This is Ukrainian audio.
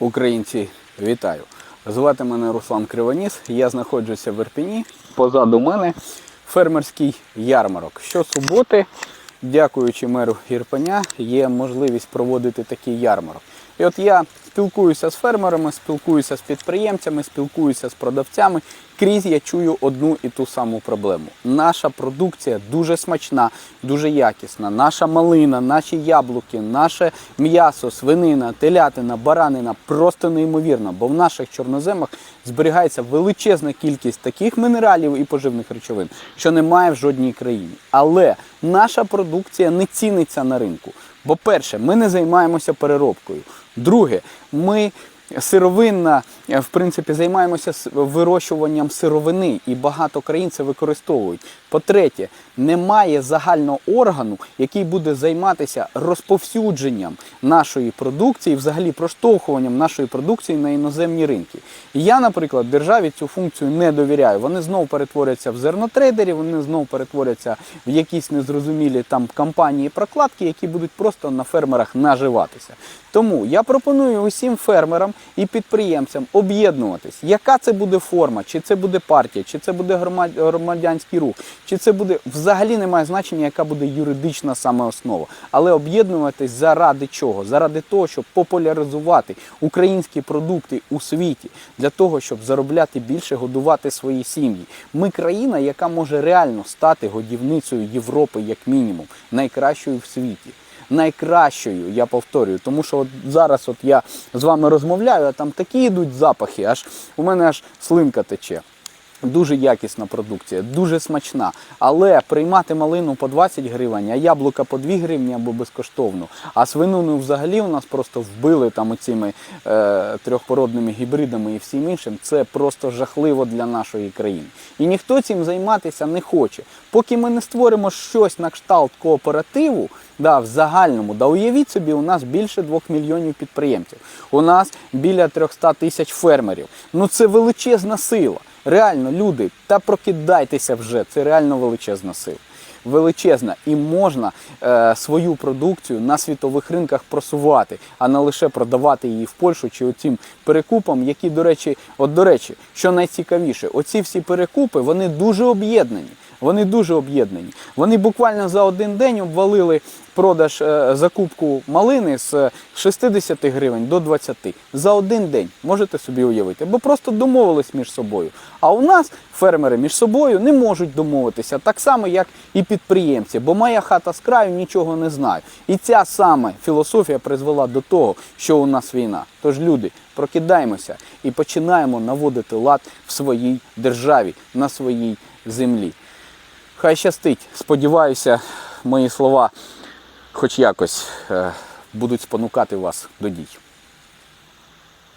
Українці, вітаю! Звати мене Руслан Кривоніс. Я знаходжуся в Ірпіні. Позаду мене фермерський ярмарок. Щосуботи, дякуючи меру Ірпеня, є можливість проводити такий ярмарок. І от я спілкуюся з фермерами, спілкуюся з підприємцями, спілкуюся з продавцями. Крізь я чую одну і ту саму проблему. Наша продукція дуже смачна, дуже якісна. Наша малина, наші яблуки, наше м'ясо, свинина, телятина, баранина просто неймовірна, бо в наших чорноземах зберігається величезна кількість таких мінералів і поживних речовин, що немає в жодній країні. Але наша продукція не ціниться на ринку. Бо перше, ми не займаємося переробкою. Друге, ми сировинна, в принципі, займаємося вирощуванням сировини, і багато країн це використовують. По-третє, немає загального органу, який буде займатися розповсюдженням нашої продукції, взагалі проштовхуванням нашої продукції на іноземні ринки. І я, наприклад, державі цю функцію не довіряю. Вони знову перетворяться в зернотрейдерів, вони знову перетворяться в якісь незрозумілі там компанії прокладки, які будуть просто на фермерах наживатися. Тому я пропоную усім фермерам і підприємцям об'єднуватись. Яка це буде форма? Чи це буде партія, чи це буде громад- громадянський рух, чи це буде взагалі немає значення, яка буде юридична саме основа. Але об'єднуватись заради чого? Заради того, щоб популяризувати українські продукти у світі, для того, щоб заробляти більше, годувати свої сім'ї. Ми країна, яка може реально стати годівницею Європи, як мінімум, найкращою в світі найкращою, я повторюю. Тому що от зараз от я з вами розмовляю, а там такі йдуть запахи, аж у мене аж слинка тече. Дуже якісна продукція, дуже смачна. Але приймати малину по 20 гривень, а яблука по 2 гривні або безкоштовно. А свинину взагалі у нас просто вбили там оцими е, трьохпородними гібридами і всім іншим. Це просто жахливо для нашої країни. І ніхто цим займатися не хоче. Поки ми не створимо щось на кшталт кооперативу, да, в загальному, да уявіть собі, у нас більше 2 мільйонів підприємців. У нас біля 300 тисяч фермерів. Ну це величезна сила. Реально, люди, та прокидайтеся вже, це реально величезна сила. Величезна і можна е, свою продукцію на світових ринках просувати, а не лише продавати її в Польщу чи оцім перекупам, які, до речі, от до речі, що найцікавіше, оці всі перекупи вони дуже об'єднані. Вони дуже об'єднані. Вони буквально за один день обвалили продаж е, закупку малини з 60 гривень до 20. За один день можете собі уявити, бо просто домовились між собою. А у нас фермери між собою не можуть домовитися, так само, як і підприємці, бо моя хата з краю нічого не знає. І ця саме філософія призвела до того, що у нас війна. Тож, люди, прокидаємося і починаємо наводити лад в своїй державі, на своїй землі. Хай щастить. Сподіваюся, мої слова хоч якось е, будуть спонукати вас до дій.